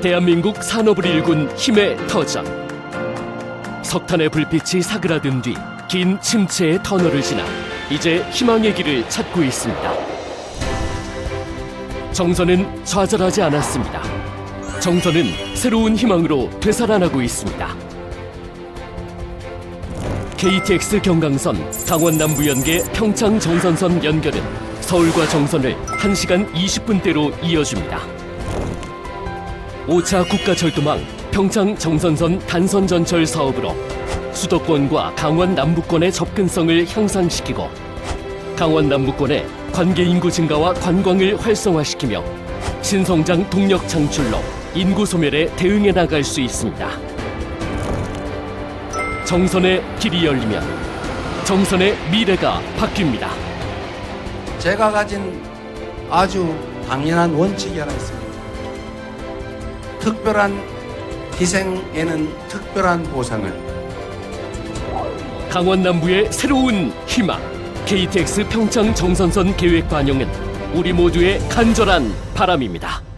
대한민국 산업을 일군 힘의 터전. 석탄의 불빛이 사그라든 뒤 긴 침체의 터널을 지나 이제 희망의 길을 찾고 있습니다. 정선은 좌절하지 않았습니다. 정선은 새로운 희망으로 되살아나고 있습니다. KTX 경강선 강원 남부 연계 평창 정선선 연결은 서울과 정선을 1시간 20분대로 이어줍니다. 5차 국가철도망 평창 정선선 단선 전철 사업으로 수도권과 강원 남부권의 접근성을 향상시키고 강원 남부권의 관계 인구 증가와 관광을 활성화시키며 신성장 동력 창출로 인구 소멸에 대응해 나갈 수 있습니다. 정선의 길이 열리면 정선의 미래가 바뀝니다. 제가 가진 아주 당연한 원칙이 하나 있습니다. 특별한 희생에는 특별한 보상을 강원 남부의 새로운 희망 KTX 평창 정선선 계획 반영은 우리 모두의 간절한 바람입니다.